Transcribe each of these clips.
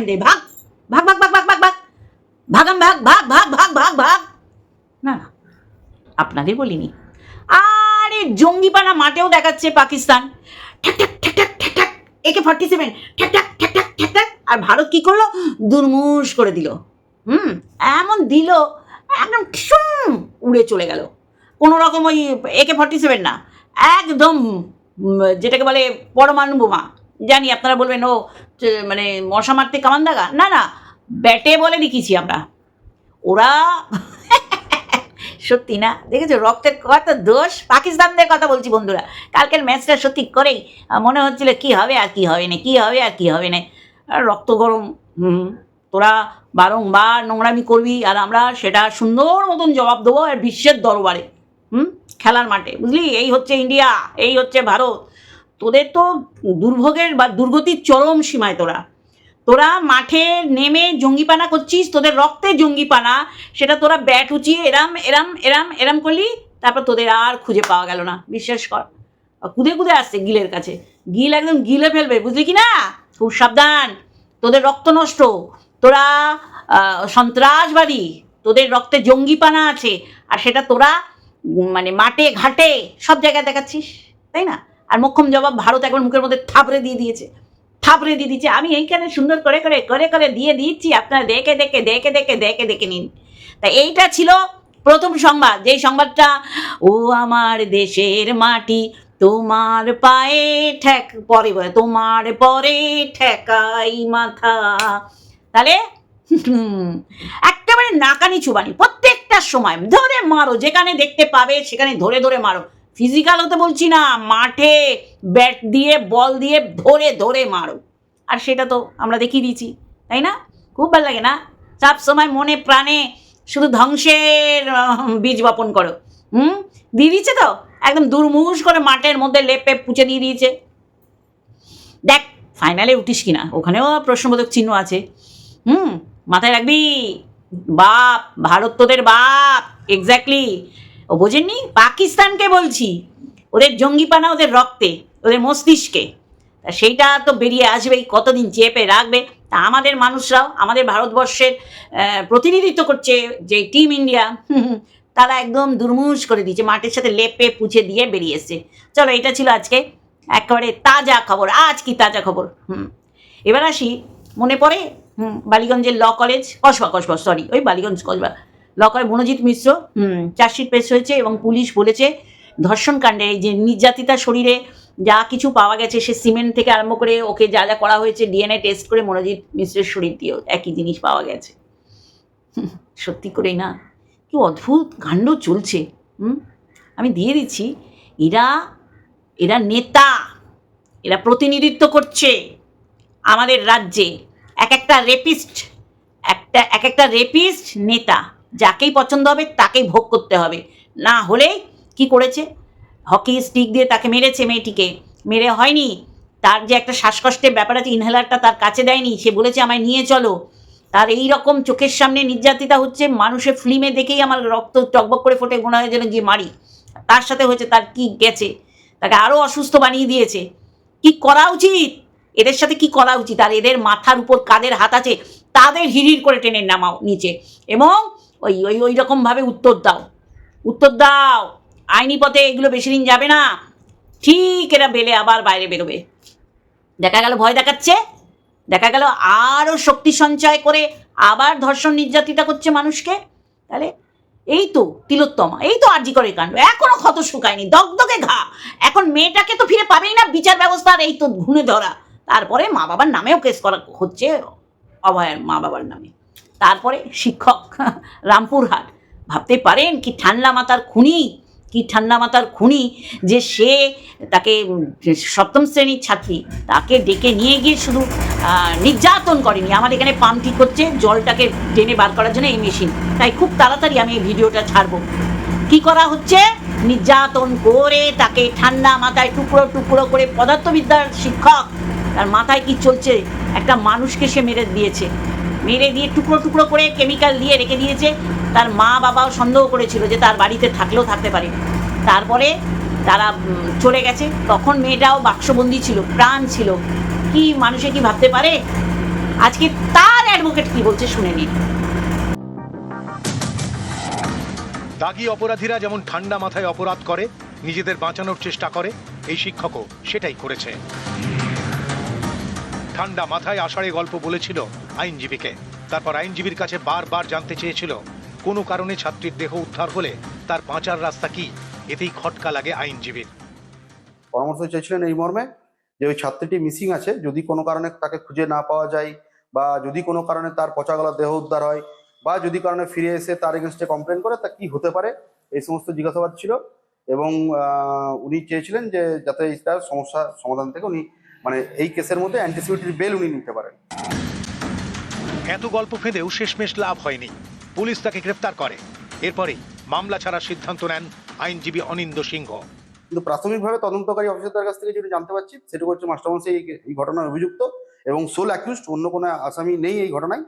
এখান থেকে ভাগ ভাগ ভাগ ভাগ ভাগ ভাগ ভাগ ভাগাম ভাগ ভাগ ভাগ ভাগ ভাগ ভাগ না না আপনাদের বলিনি আরে জঙ্গিপানা মাঠেও দেখাচ্ছে পাকিস্তান ঠ্যাক ঠ্যাক ঠ্যাক একে ফর্টি সেভেন আর ভারত কি করল দুর্মুষ করে দিল হুম এমন দিল একদম ঠুম উড়ে চলে গেল কোনো রকম ওই একে ফর্টি সেভেন না একদম যেটাকে বলে পরমাণু বোমা জানি আপনারা বলবেন, ও মানে মশা মারতে কামান দাগা? না না, ব্যাটে বলে দেখিয়েছি আমরা। ওরা সত্যি না, দেখেছ? রক্তের কত দোষ? পাকিস্তানদের কথা বলছি বন্ধুরা। কালকের ম্যাচটা সত্যি করেই মনে হচ্ছিল, কি হবে আর কি হবে না, কি হবে আর কি হবে না? রক্ত গরম হুম। তোরা বারংবার নোংরামি করবি আর আমরা সেটা সুন্দর মতন জবাব দেবো আর বিশ্বের দরবারে, হুম, খেলার মাঠে। বুঝলি? এই হচ্ছে ইন্ডিয়া, এই হচ্ছে ভারত। তোদের তো দুর্ভোগের বা দুর্গতির চরম সীমায় তোরা। তোরা মাঠে নেমে জঙ্গিপানা করছিস, তোদের রক্তে জঙ্গিপানা, সেটা তোরা ব্যাট উঁচিয়ে এরাম এরাম এরাম এরাম করলি, তারপর তোদের আর খুঁজে পাওয়া গেল না। বিশ্বাস কর। কুদে কুদে আসছে গিলের কাছে। গিল একদম গিলে ফেলবে, বুঝলি কি না? খুব সাবধান। তোদের রক্ত নষ্ট। তোরা সন্ত্রাসবাদী। তোদের রক্তে জঙ্গিপানা আছে। আর সেটা তোরা মানে মাঠে, ঘাটে সব জায়গায় দেখাচ্ছিস, তাই না? আর মোক্ষম জবাব ভারত একবার মুখের মধ্যে থাপড়ে দিয়ে দিয়েছে। থাপড়ে দিয়ে দিচ্ছে আমি এইখানে সুন্দর করে করে করে করে দিয়ে দিচ্ছি। আপনারা দেখে দেখে দেখে দেখে দেখে দেখে নিন। তা এইটা ছিল প্রথম সংবাদ। যেই সংবাদটা, ও আমার দেশের মাটি, তোমার পায়ে ঠেক পরে তোমার পরে ঠেকাই মাথা। তাহলে একেবারে নাকানি চুবানি। প্রত্যেকটা সময় ধরে মারো। যেখানে দেখতে পাবে, সেখানে ধরে ধরে মারো। ফিজিক্যাল হতে বলছি না, মাঠে ব্যাট দিয়ে বল দিয়ে ধরে ধরে মারো। আর সেটা তো আমরা দেখিয়ে দিয়েছি, তাই না? খুব ভালো লাগে না? সব সময় মনে প্রাণে শুধু ধ্বংসের বীজ বপন করো। হুম? দিয়ে দিচ্ছে তো? একদম দুর্মুষ করে মাঠের মধ্যে লেপে পুঁছে দিয়ে দিয়েছে। দেখ ফাইনালে উঠিস কিনা ওখানেও প্রশ্নবোধক চিহ্ন আছে। হুম? মাথায় রাখবি? বাপ ভারত তোদের বাপ এক্স্যাক্টলি ও বোঝেননি? পাকিস্তানকে বলছি। ওদের জঙ্গিপানা ওদের রক্তে, ওদের মস্তিষ্কে। তা সেইটা তো বেরিয়ে আসবেই, কতদিন চেপে রাখবে? তা আমাদের মানুষরাও, আমাদের ভারতবর্ষের প্রতিনিধিত্ব করছে যে টিম ইন্ডিয়া তারা একদম দুর্মুষ করে দিয়েছে মাঠের সাথে লেপে পুছে দিয়ে বেরিয়ে চলো, এটা ছিল আজকে একেবারে তাজা খবর, আজ কি তাজা খবর? হুম, এবার আসি, মনে পড়ে? হুম, বালিগঞ্জের law college, Kasba Kasba sorry ওই বালিগঞ্জ, কসবা। ল কলেজ মনোজিৎ মিশ্র হুম। চার্জশিট পেশ হয়েছে এবং পুলিশ বলেছে ধর্ষণ কাণ্ডে এই যে নির্যাতিতা শরীরে যা কিছু পাওয়া গেছে সে সিমেন্ট থেকে আরম্ভ করে ওকে যা যা করা হয়েছে ডিএনএ টেস্ট করে মনোজিৎ মিশ্রের শরীর দিয়েও একই জিনিস পাওয়া গেছে। সত্যি করেই না। কি অদ্ভুত কাণ্ড চলছে হুম? আমি দিয়ে দিচ্ছি এরা এরা নেতা এরা প্রতিনিধিত্ব করছে আমাদের রাজ্যে। এক একটা রেপিস্ট একটা এক একটা রেপিস্ট নেতা। যাকেই পছন্দ হবে, তাকেই ভোগ করতে হবে। না হলে কি করেছে? হকি স্টিক দিয়ে তাকে মেরেছে মেয়েটিকে। মেরে হয়নি। তার যে একটা শ্বাসকষ্টের ব্যাপার আছে ইনহেলারটা তার কাছে দেয়নি। সে বলেছে, আমায় নিয়ে চলো। তার এই রকম চোখের সামনে নির্যাতিতা হচ্ছে, মানুষের ফিল্মে দেখেই আমার রক্ত টকবক করে ফোটে গোনা হয় যেন গিয়ে মারি। তার সাথে হয়েছে, তার কি গেছে? তাকে আরও অসুস্থ বানিয়ে দিয়েছে। কি করা উচিত? এদের সাথে কি করা উচিত? আর এদের মাথার উপর কাদের হাত আছে, তাদের হিড়ির করে টেনে নামাও নিচে। এবং ওই ওই ওই রকমভাবে উত্তর দাও। উত্তর দাও। আইনি পথে এগুলো বেশি দিন যাবে না। ঠিক এরা বেলে আবার বাইরে বেরোবে। দেখা গেল, ভয় দেখাচ্ছে। দেখা গেল আরও শক্তি সঞ্চয় করে আবার ধর্ষণ নির্যাতিতা করছে মানুষকে। তাহলে এই তো তিলোত্তমা, এই তো আর্জি করে কাণ্ড। এখনও ক্ষত শুকায়নি, দগদগে ঘা। এখন মেয়েটাকে তো ফিরে পাবেই না বিচার ব্যবস্থার এই তো ঘুণে ধরা তারপরে মা বাবার নামেও কেস করা হচ্ছে অভয়ের মা বাবার নামে। তারপরে শিক্ষক রামপুরহাট। ভাবতে পারেন কি ঠান্ডা মাতার খুনি? কি ঠান্ডা মাতার খুনি যে সে তাকে সপ্তম শ্রেণির ছাত্রী, তাকে ডেকে নিয়ে গিয়ে শুধু নির্যাতন করেনি। আমার এখানে পাম্প ঠিক হচ্ছে, জলটাকে টেনে বার করার জন্য এই মেশিন। তাই খুব তাড়াতাড়ি আমি এই ভিডিওটা ছাড়বো। কি করা হচ্ছে? নির্যাতন করে তাকে ঠান্ডা মাথায় টুকরো টুকরো করে পদার্থবিদ্যার শিক্ষক, তার মাথায় কি চলছে? একটা মানুষকে সে মেরে দিয়েছে। মেরে দিয়ে টুকরো টুকরো করে কেমিক্যাল দিয়ে রেখে দিয়েছে। তার মা বাবাও সন্দেহ করেছিল যে তার বাড়িতে থাকলেও থাকতে পারে। তারপরে তারা চলে গেছে। তখন মেয়েটাও বাক্সবন্দি ছিল, প্রাণ ছিল। কি মানুষে কি ভাবতে পারে? আজকে তার অ্যাডভোকেট কি বলছে শুনে নিন। দাগি অপরাধীরা যেমন ঠান্ডা মাথায় অপরাধ করে, নিজেদের বাঁচানোর চেষ্টা করে, এই শিক্ষকও সেটাই করেছে। ঠান্ডা মাথায় আষাঢ়ে গল্প বলেছিল আইনজীবীকে। তারপর আইনজীবীর কাছে বারবার জানতে চেয়েছিল, কোনো কারণে ছাত্রীর দেহ উদ্ধার হলে তার বাঁচার রাস্তা কি? এতেই খটকা লাগে আইনজীবীর। পরামর্শ চেয়েছিলেন এই মর্মে যে ওই ছাত্রীটি মিসিং আছে, যদি কোনো কারণে তাকে খুঁজে না পাওয়া যায় বা যদি কোনো কারণে তার পচা গলা দেহ উদ্ধার হয় বা যদি কারণে ফিরে এসে তার এগেনস্টে কমপ্লেন করে, তা কি হতে পারে? এই সমস্ত জিজ্ঞাসাবাদ ছিল এবং উনি চেয়েছিলেন যে যাতে এইটার সমস্যা সমাধান থেকে উনি মানে এই কেসের মধ্যে অ্যান্টিসিপেটরি বেল উনি নিতে পারেন। এত গল্প ফেঁদেও শেষমেশ লাভ হয়নি। পুলিশ তাকে গ্রেপ্তার করে। এরপরেই মামলা ছাড়ার সিদ্ধান্ত নেন আইনজীবী অনিন্দ সিংহ। কিন্তু প্রাথমিকভাবে তদন্তকারী অফিসারদের কাছ থেকে যেটা জানতে পারছি সেটুকু হচ্ছে মাস্টারমশাই এই এই ঘটনার অভিযুক্ত এবং সোল অ্যাকিউজড অন্য কোনো আসামি নেই এই ঘটনায়।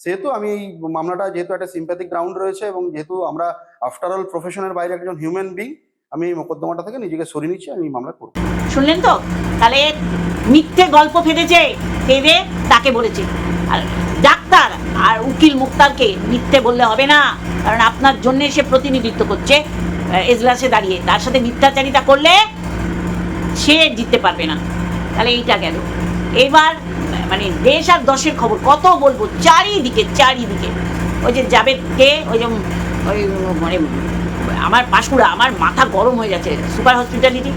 সেহেতু আমি এই মামলাটা যেহেতু একটা সিম্প্যাথিক গ্রাউন্ড রয়েছে এবং যেহেতু আমরা আফটার অল প্রফেশনের বাইরে একজন হিউম্যান বিং আমি এই মোকদ্দমাটা থেকে নিজেকে সরিয়ে নিচ্ছি আমি এই মামলা করব শুনলেন তো? তাহলে মিথ্যে গল্প ফেলেছে ফেলে তাকে বলেছে। আর ডাক্তার আর উকিল মুক্তারকে মিথ্যে বললে হবে না, কারণ আপনার জন্য সে প্রতিনিধিত্ব করছে এজলাসে দাঁড়িয়ে। তার সাথে মিথ্যাচারিতা করলে সে জিততে পারবে না। তাহলে এইটা গেল। এবার মানে দেশ আর দশের খবর, কত বলব? চারিদিকে চারিদিকে। ওই যে জাবেদকে, ওই যে, ওই মানে আমার পাশকুড়া, আমার মাথা গরম হয়ে যাচ্ছে। Super hospitality.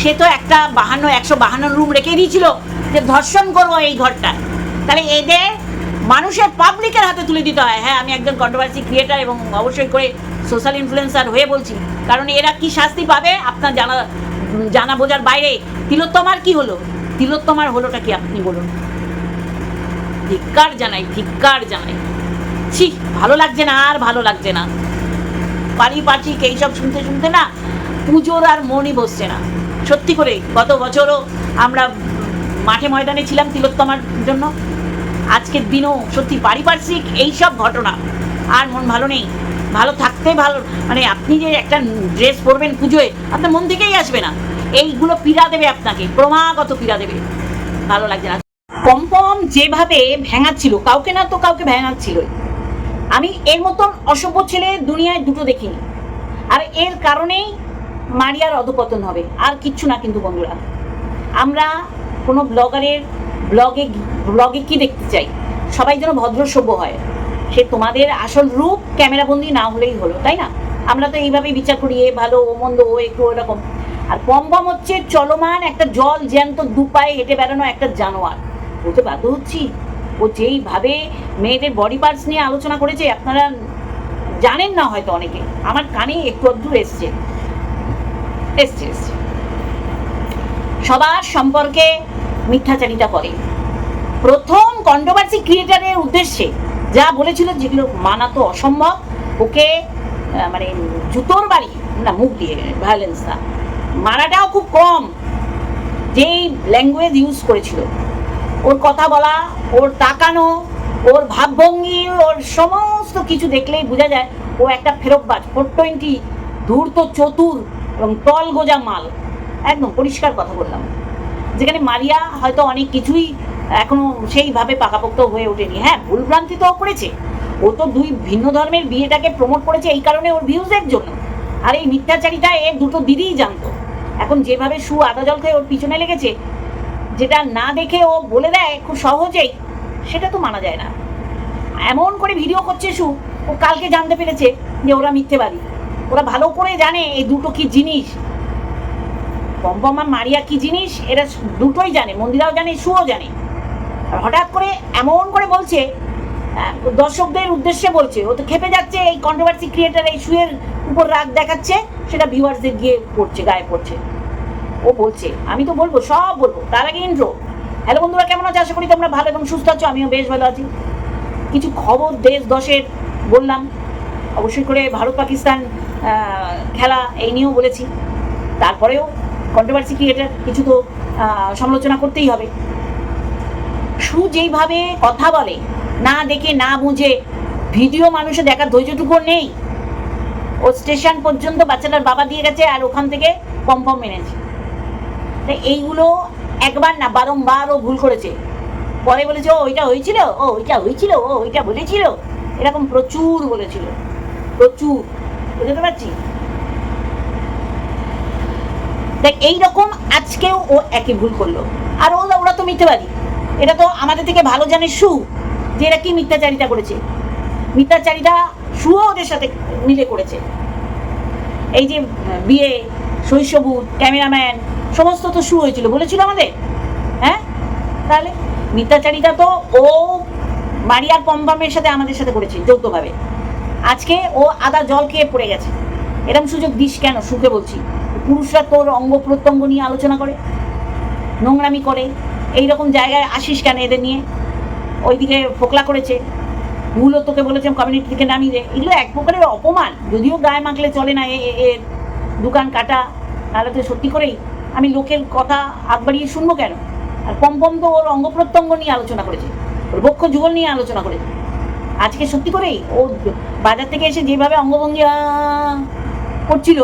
সে তো একটা বাহান্ন, একশো বাহান্ন রুম রেখে দিয়েছিল যে ধর্ষণ করব এই ঘরটা তাহলে এদের মানুষের পাবলিকের হাতে তুলে দিতে হয়। হ্যাঁ আমি একজন কন্ট্রোভার্সি ক্রিয়েটার এবং অবশ্যই করে সোশ্যাল ইনফ্লুয়েন্সার হয়ে বলছি। কারণ এরা কি শাস্তি পাবে? আপনার জানা জানা বোঝার বাইরে তিলোত্তমার কি হলো? তিলোত্তমার হলোটা কি আপনি বলুন? ধিক্কার জানাই ধিক্কার জানাই। ছি, ভালো লাগছে না, আর ভালো লাগছে না। পারিপার্শ্বিক এইসব শুনতে শুনতে না পুজোর আর মনই বসছে না। সত্যি করে গত বছরও আমরা মাঠে ময়দানে ছিলাম তিলোত্তমার জন্য। আজকের দিনও সত্যি পারিপার্শ্বিক এইসব ঘটনা। আর মন ভালো নেই। ভালো থাকতে ভালো মানে আপনি যে একটা ড্রেস পরবেন পুজোয়, আপনার মন থেকেই আসবে না। এইগুলো পীড়া দেবে আপনাকে, ক্রমাগত পীড়া দেবে। ভালো লাগছে না। পম্পম যেভাবে ভেঙাচ্ছিল, কাউকে না তো কাউকে ভেঙাচ্ছিলই। আমি এর মতন অসভ্য ছেলে দুনিয়ায় দুটো দেখিনি। আর এর কারণেই মারিয়ার অধপতন হবে। আর কিচ্ছু না কিন্তু বন্ধুরা। আমরা কোনো ব্লগারের ব্লগে ব্লগে কি দেখতে চাই? সবাই যেন ভদ্র সভ্য হয়। সে তোমাদের আসল রূপ ক্যামেরাবন্দি না হলেই হলো, তাই না? আমরা তো এইভাবেই বিচার করি, এ ভালো, ও মন্দ, ও একটু ওরকম। আর পম্পম হচ্ছে চলমান একটা জল জ্যান্ত দু পায়ে হেঁটে বেড়ানো একটা জানোয়ার। বলতে বাধ্য হচ্ছি। ও যেইভাবে মেয়েদের বডি পার্টস নিয়ে আলোচনা করেছে, আপনারা জানেন না হয়তো অনেকে। আমার কানে একটু অদ্দূর এসছে। এসছে সবার সম্পর্কে মিথ্যাচারিতা করে। প্রথম কন্ট্রোভার্সি ক্রিয়েটারের উদ্দেশ্যে যা বলেছিল যেগুলো মানা তো অসম্ভব, ওকে মানে জুতোর বাড়ি, না, মুখ দিয়ে ভায়োলেন্স না। মারাটাও খুব কম, যেই ল্যাঙ্গুয়েজ ইউজ করেছিল। ওর কথা বলা, ওর তাকানো, ওর ভাবভঙ্গি, ওর সমস্ত কিছু দেখলেই বোঝা যায়, ও একটা ফেরতবাজ ফোর টোয়েন্টি ধূর্ত চতুর। এবং তল গোজা মাল। একদম পরিষ্কার কথা বললাম। যেখানে মারিয়া হয়তো অনেক কিছুই এখনও সেইভাবে পাকাপোক্ত হয়ে ওঠেনি। হ্যাঁ ভুলভ্রান্তি তো করেছে। ও তো দুই ভিন্ন ধর্মের বিয়েটাকে প্রমোট করেছে এই কারণে ওর ভিউজের জন্য। আর এই মিথ্যাচারিতা এর দুটো দিদিই জানতো। এখন যেভাবে সু আদা জল খেয়ে ওর পিছনে লেগেছে, যেটা না দেখে ও বলে দেয় খুব সহজেই, সেটা তো মানা যায় না। এমন করে ভিডিও করছে সু, ও কালকে জানতে পেরেছে যে ওরা মিথ্যে মিথ্যেবাদী। ওরা ভালো করে জানে এই দুটো কি জিনিস। পম্পমা মারিয়া কি জিনিস এরা দুটোই জানে মন্দিরাও জানে সুও জানে। আর হঠাৎ করে এমন করে বলছে আহ, দর্শকদের উদ্দেশ্যে বলছে ও তো খেপে যাচ্ছে এই কন্ট্রোভার্সি ক্রিয়েটার এই শুয়ের উপর রাগ দেখাচ্ছে সেটা ভিউয়ার্সদের গিয়ে পড়ছে গায়ে পড়ছে। ও বলছে আমি তো বলব সব বলব তার আগে ইন্ট্রো হ্যালো বন্ধুরা কেমন আছো? আশা করি তোমরা ভালো এবং সুস্থ আছো আমিও বেশ ভালো আছি। কিছু খবর দেশ দশের বললাম। অবশ্যই করে ভারত পাকিস্তান খেলা এই নিয়েও বলেছি। তারপরেও কন্ট্রোভার্সি ক্রিয়েটার কিছু তো সমালোচনা করতেই হবে। সু যেইভাবে কথা বলে, না দেখে, না বুঝে, ভিডিও মানুষে দেখার ধৈর্যটুকু নেই। ও স্টেশন পর্যন্ত বাচ্চাটার বাবা দিয়ে গেছে আর ওখান থেকে পম্পম মেনেছে তাই এইগুলো একবার না, বারংবার ও ভুল করেছে। পরে বলেছে, ও, ওইটা হয়েছিল? ও, ওইটা হয়েছিল? ও, ওইটা বলেছিল? এরকম প্রচুর বলেছিল। প্রচুর। বুঝতে পারছি? দেখ, এইরকম আজকেও ও একই ভুল করল। আর ও ওরা তো মিথ্যেবাদী। এটা তো আমাদের থেকে ভালো জানে সু, যে এরা কি মিথ্যাচারিতা করেছে। মিথ্যাচারিতা সুও ওদের সাথে মিলে করেছে। এই যে বিয়ে শৈশবুর ক্যামেরাম্যান, সমস্ত তো শু হয়েছিল। বলেছিল আমাদের? হ্যাঁ? তাহলে মিথ্যাচারিতা তো ও মারিয়ার পম্পামের সাথে আমাদের সাথে করেছে, যৌথভাবে। আজকে ও আদা জল খেয়ে পড়ে গেছে। এরকম সুযোগ দিস কেন? সুখে বলছি। পুরুষরা তোর অঙ্গ প্রত্যঙ্গ নিয়ে আলোচনা করে, নোংরামি করে এই রকম জায়গায় আসিস কেন এদের নিয়ে? ওইদিকে ফোকলা করেছে। ভুলও তোকে বলেছেন কমিউনিটি থেকে নামিয়ে দে। এগুলো এক প্রকারের অপমান। যদিও গায়ে মাখলে চলে না এর দোকান কাটা, তাহলে তো সত্যি করেই। আমি লোকের কথা আগ বাড়িয়ে শুনব কেন? আর পম পম তো ওর অঙ্গ প্রত্যঙ্গ নিয়ে আলোচনা করেছে। ওর বক্ষ যুগল নিয়ে আলোচনা করেছে। আজকে সত্যি করেই ও বাজার থেকে এসে যেভাবে অঙ্গভঙ্গি করছিল,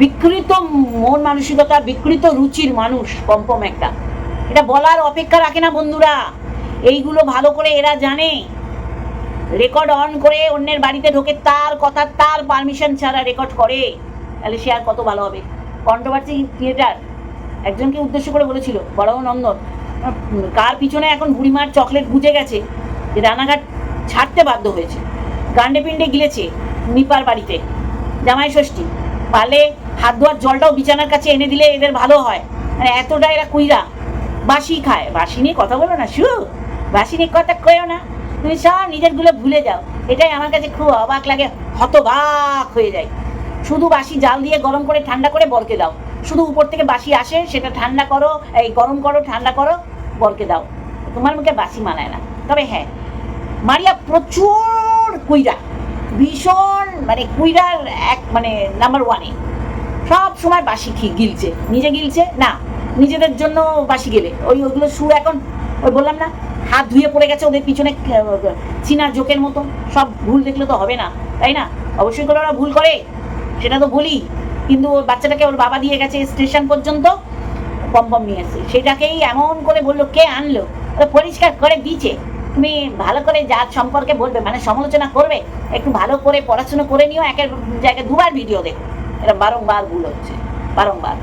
বিকৃত মন মানসিকতা, বিকৃত রুচির মানুষ, পম্পম একটা। এটা বলার অপেক্ষা রাখে না বন্ধুরা। এইগুলো ভালো করে এরা জানে। রেকর্ড অন করে অন্যের বাড়িতে ঢোকে, তার কথা, তার পারমিশন ছাড়া রেকর্ড করে। তাহলে সে আর কত ভালো হবে? কন্ট্রোভার্সি ক্রিয়েটার একজনকে উদ্দেশ্য করে বলেছিল, বড় নন্দন, কার পিছনে এখন বুড়িমার চকলেট বুঝে গেছে যে রানাঘাট ছাড়তে বাধ্য হয়েছে। গান্ডে পিণ্ডে গিলেছে নিপার বাড়িতে। জামাই ষষ্ঠী, পারলে হাত ধোয়ার জলটাও বিছানার কাছে এনে দিলে এদের ভালো হয়। মানে এতটা এরা কুইরা। বাসি খায়। বাসি নিয়ে কথা বলো না শু বাসি নিয়ে কথা কয়েও না। তুমি সব নিজেরগুলো ভুলে যাও। এটাই আমার কাছে খুব অবাক লাগে, হতবাক হয়ে যায়। শুধু বাসি জাল দিয়ে গরম করে ঠান্ডা করে বরকে দাও। শুধু উপর থেকে বাসি আসে, সেটা ঠান্ডা করো, এই গরম করো, ঠান্ডা করো, বরকে দাও। তোমার মুখে বাসি মানায় না। তবে হ্যাঁ মারিয়া প্রচুর কুইরা, ভীষণ মানে কুইরার এক মানে নাম্বার ওয়ানে সব সময় বাসি গিলছে। নিজে গিলছে? না, নিজেদের জন্য বাসি গেলে। ওই ওইগুলো সুর এখন, ওই বললাম না, হাত ধুয়ে পড়ে গেছে ওদের পিছনে চীনা জোকের মতো। সব ভুল দেখলে তো হবে না, তাই না? অবশ্যই করে ওরা ভুল করে, সেটা তো বলি। কিন্তু ওর বাচ্চাটাকে ওর বাবা দিয়ে গেছে স্টেশন পর্যন্ত, পম্পম নিয়ে এসে সেটাকেই এমন করে বলল, কে আনলো? পরিষ্কার করে দিয়েছে। তুমি ভালো করে যার সম্পর্কে বলবে মানে সমালোচনা করবে, একটু ভালো করে পড়াশোনা করে নিও, একের জায়গায় দুবার ভিডিও দেখো। এটা বারংবার ভুল হচ্ছে, বারংবার।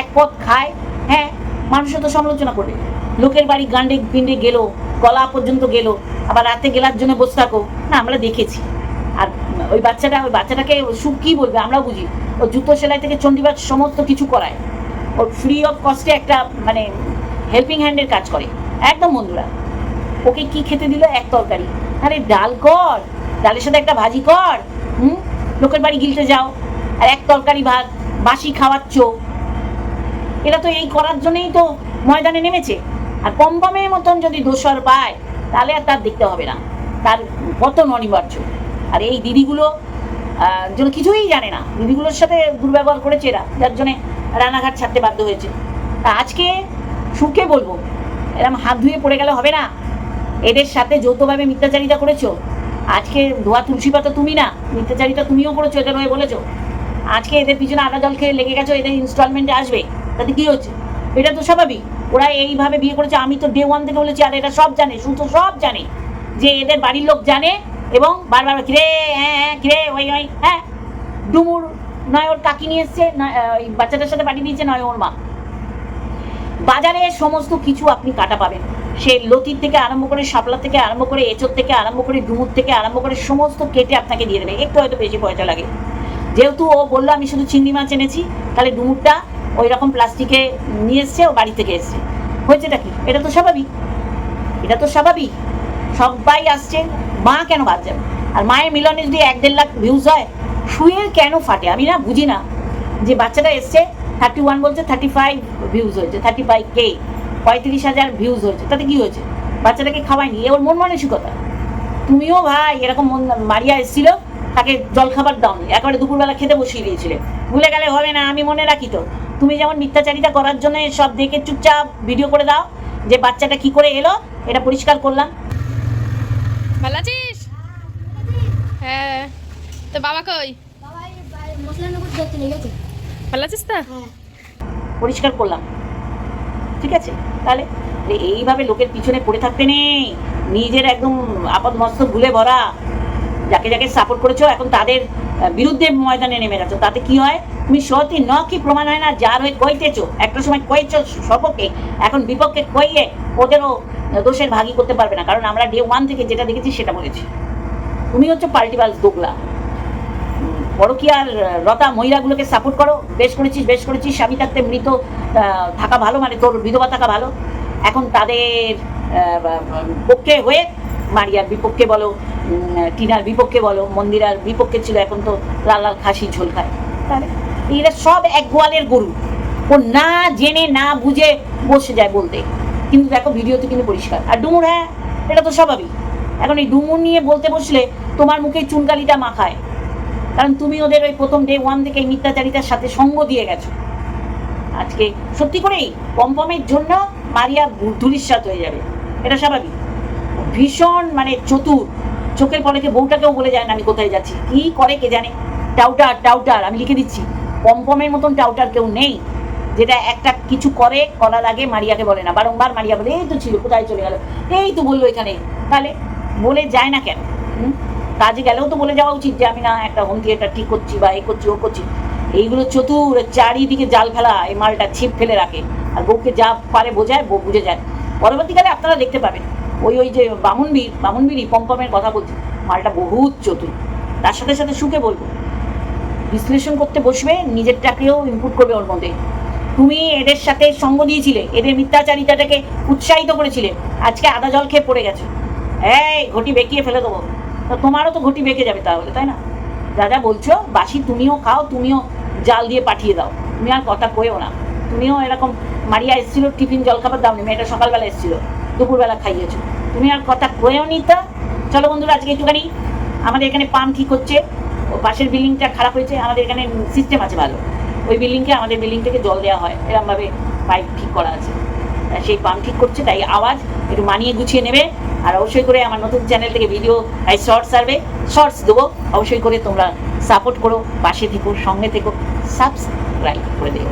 এক পথ খায় হ্যাঁ মানুষও তো সমালোচনা করবে। লোকের বাড়ি গান্ডে পিন্ডে গেল, গলা পর্যন্ত গেল, আবার রাতে গেলার জন্য বসে থাকো। না, আমরা দেখেছি। আর ওই বাচ্চাটা, ওই বাচ্চাটাকে সুখ কী বলবে, আমরাও বুঝি। ও জুতো সেলাই থেকে চণ্ডীবাগ সমস্ত কিছু করায়। ওর ফ্রি অফ কস্টে একটা মানে হেল্পিং হ্যান্ডের কাজ করে। একদম বন্ধুরা। ওকে কি খেতে দিল? এক তরকারি। আরে ডাল কর, ডালের সাথে একটা ভাজি কর, হুম? লোকের বাড়ি গিলতে যাও। আর এক তরকারি ভাত, বাসি খাওয়াচ্ছ। এরা তো এই করার জন্যই তো ময়দানে নেমেছে। আর পম্পমের মতন যদি দোষর পায়, তাহলে আর তার দেখতে হবে না। তার পতন অনিবার্য। আর এই দিদিগুলো যেন কিছুই জানে না। দিদিগুলোর সাথে দুর্ব্যবহার করেছে এরা, যার জন্যে রানাঘাট ছাড়তে বাধ্য হয়েছে। তা আজকে সুখে বলব। এরম হাত ধুয়ে পড়ে গেলে হবে না? এদের সাথে যৌথভাবে মিথ্যাচারিতা করেছ? আজকে ধোয়া তুলসী পাতা তুমি না, মিথ্যাচারিতা তুমিও করেছ এদের হয়ে বলেছ? আজকে এদের পিছনে আদা জল খেয়ে লেগে গেছো, এদের ইনস্টলমেন্টে আসবে, তাতে কি হচ্ছে? এটা তো স্বাভাবিক, ওরা এইভাবে বিয়ে করেছে, আমি তো ডে ওয়ান থেকে বলেছি, আর এটা সব জানে, শুধু সব জানে, যে এদের বাড়ির লোক জানে এবং বারবার কিরে হ্যাঁ হ্যাঁ কিরে, ওই ওই হ্যাঁ। ডুমুর নয় ওর কাকি নিয়ে এসছে বাচ্চাটার সাথে পাঠিয়ে দিয়েছে নয় ওর মা। বাজারে সমস্ত কিছু আপনি কাটা পাবেন। সে লতির থেকে আরম্ভ করে শাপলা থেকে আরম্ভ করে এঁচোর থেকে আরম্ভ করে ডুমুর থেকে আরম্ভ করে সমস্ত কেটে আপনাকে দিয়ে দেবে। একটু হয়তো বেশি পয়সা লাগে। যেহেতু ও বলল, আমি শুধু চিংড়ি মাছ এনেছি, তাহলে ডুমুরটা ওই রকম প্লাস্টিকে নিয়ে এসছে, ও বাড়ি থেকে এসছে। হয়েছেটা কি? এটা তো স্বাভাবিক। এটা তো স্বাভাবিক। সবাই আসছে, মা কেন বাদ যাবে? আর মায়ের মিলনে যদি এক দেড় লাখ ভিউজ হয়, শুয়ে কেন ফাটে? আমি না বুঝি না যে বাচ্চাটা এসছে থার্টি ওয়ান বলছে থার্টি ফাইভ ভিউজ হয়েছে থার্টি ফাইভ কে পঁয়ত্রিশ হাজার ভিউজ হয়েছে। তাতে কি হয়েছে? বাচ্চাটাকে খাওয়ায়নি এ ওর মন মানসিকতা। তুমিও ভাই এরকম মন মারিয়া এসেছিল তাকে জল খাবার দাওনি একবারে দুপুরবেলা খেতে বসিয়ে দিয়েছিলে। ভুলে গেলে হবে না আমি মনে রাখি তো। তুমি যেমন মিথ্যাচারিতা করার জন্য সব দেখে চুপচাপ ভিডিও করে দাও যে বাচ্চাটা কি করে এলো এটা পরিষ্কার করলাম। ভালো আছিস? হ্যাঁ। তো বাবা কই? বাবা মশলা লেগেছে তো? পরিষ্কার করলাম। ঠিক আছে? তাহলে এইভাবে লোকের পিছনে পড়ে থাকতে নেই। নিজের একদম আপদ ভুলে ভরা। যাকে যাকে সাপোর্ট করেছ, এখন তাদের বিরুদ্ধে ময়দানে নেমে গেছো। তাতে কি হয়? তুমি সতী ন কি প্রমাণ হয় না, যার হয়ে কইতেছো। একটা সময় কইছো সপক্ষে এখন বিপক্ষে কইয়ে ওদেরও দোষের ভাগি করতে পারবে না। কারণ আমরা ডে ওয়ান থেকে যেটা দেখেছি, সেটা বলেছি। তুমি হচ্ছে পাল্টিপালস দোগলা। পরকিয়ার রতা মহিলাগুলোকে সাপোর্ট করো। বেশ করেছিস বেশ করেছিস, স্বামী থাকতে মৃত থাকা ভালো মানে তোর বিধবা থাকা ভালো। এখন তাদের পক্ষে হয়ে মারিয়ার বিপক্ষে বলো টিনার বিপক্ষে বলো, মন্দিরার বিপক্ষে ছিল এখন তো লাল লাল খাসি ঝোল খায়। তাহলে এরা সব এক গোয়ালের গরু। ও না জেনে, না বুঝে বসে যায় বলতে। কিন্তু দেখো ভিডিওতে কিন্তু পরিষ্কার। আর ডুমুর হ্যাঁ এটা তো স্বাভাবিক। এখন এই ডুমুর নিয়ে বলতে বসলে তোমার মুখে চুনকালিটা মাখায়। কারণ তুমি ওদের ওই প্রথম ডে ওয়ান থেকে এই মিথ্যাচারিতার সাথে সঙ্গ দিয়ে গেছো। আজকে সত্যি করেই পম্পমের জন্য মারিয়া ধুলিস্বাত হয়ে যাবে। এটা স্বাভাবিক। ভীষণ মানে চতুর। চোখের পলকে বউটাকেও বলে যায় না, আমি কোথায় যাচ্ছি? কি করে কে জানে? টাউটার টাউটার আমি লিখে দিচ্ছি। পম্পমের মতন টাউটার কেউ নেই, যেটা একটা কিছু করে করার আগে মারিয়াকে বলে না। বারংবার মারিয়া বলে, এই তো ছিল, কোথায় চলে গেল? এই তো বলল এখানে। তাহলে বলে যায় না কেন? হুম? কাজে গেলেও তো বলে যাওয়া উচিত যে আমি না একটা হোম থিয়েটার ঠিক করছি বা এ করছি, ও করছি। এইগুলো চতুর, চারিদিকে জাল ফেলা, এই মালটা ছিপ ফেলে রাখে। আর বউকে যা পারে বোঝায়, বউ বুঝে যায়। পরবর্তীকালে আপনারা দেখতে পাবেন। ওই ওই যে বামুনবীর বামুনবীরই পম্পমের কথা বলছি, মালটা বহুত চতুর। তার সাথে সাথে সুখে বলব, বিশ্লেষণ করতে বসবে, নিজেরটাকেও ইনপুট করবে ওর মধ্যে। তুমি এদের সাথে সঙ্গ দিয়েছিলে, এদের মিথ্যাচারিতাটাকে উৎসাহিত করেছিলে, আজকে আদা জল খেয়ে পড়ে গেছে। এই, ঘটি বেঁকিয়ে ফেলে দেবো। তো তোমারও তো ঘটি বেঁকে যাবে তাহলে, তাই না? যা বলছো, বাসি তুমিও খাও, তুমিও জাল দিয়ে পাঠিয়ে দাও। তুমি আর কথা কয়েও না। তুমিও এরকম মারিয়া এসেছিল, টিফিন জলখাবার দাও নি, মেয়েটা সকালবেলা এসেছিল, দুপুরবেলা খাইয়েছো। তুমি আর কথা কয়েও নি তা? চলো বন্ধুরা, আজকে একটুখানি আমাদের এখানে পাম্প ঠিক হচ্ছে, ও পাশের বিল্ডিংটা খারাপ হয়েছে, আমাদের এখানে সিস্টেম আছে ভালো। ওই বিল্ডিংকে, আমাদের বিল্ডিং থেকে জল দেওয়া হয় এরকমভাবে পাইপ ঠিক করা আছে। সেই পাম্প ঠিক করছে, তাই আওয়াজ একটু মানিয়ে গুছিয়ে নেবে। আর অবশ্যই করে আমার নতুন চ্যানেল থেকে ভিডিও শর্টস আসবে শর্টস দেবো। অবশ্যই করে তোমরা সাপোর্ট করো, পাশে থেকো, সঙ্গে থেকো সাবস্ক্রাইব করে দেবো